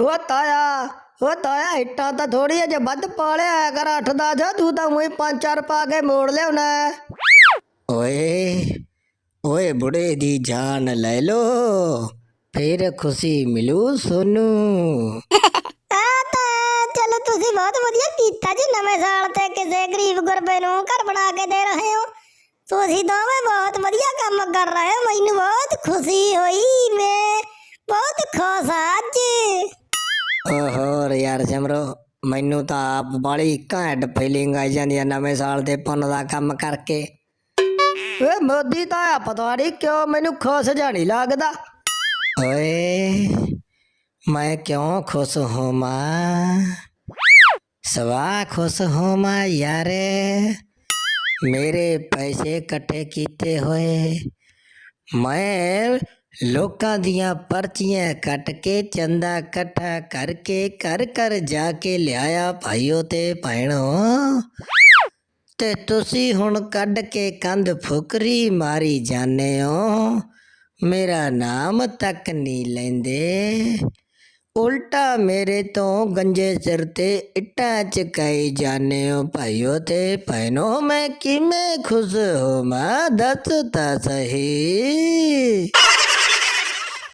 ਉਹ ਤਾਇਆ ਉਹ ਤਾਇਆ ਇੱਟਾਂ ਤਾਂ ਥੋੜੀਆਂ ਜੇ ਵੱਧ ਪਾ ਲਿਆ ਕਰ ਅੱਠ ਦਾ ਜਾ ਤੂੰ ਤਾਂ ਉਹੀ ਪੰਜ ਚਾਰ ਪਾ ਕੇ ਮੋੜ ਲਿਆਉਣਾ। ਓਏ ਓਏ ਬੁੜੇ ਦੀ ਜਾਨ ਲੈ ਲੋ ਫੇਰ ਖੁਸ਼ੀ ਮਿਲੂ ਸੋਨੂੰ। ਚਲੋ ਤੁਸੀਂ ਬਹੁਤ ਵਧੀਆ ਕੀਤਾ ਜੀ ਨਵੇਂ ਸਾਲ ਤੇ ਕਿਸੇ ਗਰੀਬ ਗੁਰਬੇ ਨੂੰ ਘਰ ਬਣਾ ਕੇ ਦੇ ਰਹੇ ਹੋ। ਤੁਸੀਂ ਦੋਵੇਂ ਬਹੁਤ ਵਧੀਆ ਕੰਮ ਕਰ ਰਹੇ ਹੋ ਮੈਨੂੰ ਬਹੁਤ ਖੁਸ਼ੀ ਹੋਈ ਮੈਂ ਬਹੁਤ ਖੁਸ਼ ਹਾਂ। ਅੱਜ ਯਾਰ ਸਿਮਰੋ, ਮੈਨੂੰ ਤਾਂ ਆਪ ਬਾਲੀ ਘੈਂਟ ਫੀਲਿੰਗ ਆਈ ਜਾਂਦੀ ਆ ਨਵੇਂ ਸਾਲ ਦੇ ਪੁੰਨ ਦਾ ਕੰਮ ਕਰਕੇ। ਓਏ ਮੋਦੀ ਤਾਂ ਆ ਪਤਾ ਨਹੀਂ ਕਿਉਂ ਮੈਨੂੰ ਖੁਸ਼ ਜਾਣੀ ਲੱਗਦਾ? ਓਏ, ਮੈਂ ਕਿਉਂ ਖੁਸ਼ ਹੋਵਾਂ? ਸਵਾ ਖੁਸ਼ ਹੋਵਾਂ ਯਾਰੇ। ਮੇਰੇ ਪੈਸੇ ਇਕੱਠੇ ਕੀਤੇ ਹੋਏ। ਮੈਂ ਲੋਕਾਂ ਦੀਆਂ ਪਰਚੀਆਂ ਕੱਟ ਕੇ, ਚੰਦਾ ਇਕੱਠਾ ਕਰਕੇ ਘਰ ਘਰ ਜਾ ਕੇ ਲਿਆਇਆ ਭਾਈਓ ਤੇ ਭੈਣੋ। ਤੇ ਤੁਸੀਂ ਹੁਣ ਕੱਢ ਕੇ ਕੰਧ ਫੁਕਰੀ ਮਾਰੀ ਜਾਂਦੇ ਹੋ। ਮੇਰਾ ਨਾਮ ਤੱਕ ਨਹੀਂ ਲੈਂਦੇ। ਉਲਟਾ ਮੇਰੇ ਤੋਂ ਗੰਜੇ ਸਿਰ ਤੇ ਇੱਟਾਂ ਚਕਾਈ ਜਾਂਦੇ ਹੋ ਭਾਈਓ ਤੇ ਭੈਣੋ। ਮੈਂ ਕਿਵੇਂ ਖੁਸ਼ ਹੋਵਾਂ? ਦੱਸ ਤਾਂ ਸਹੀ।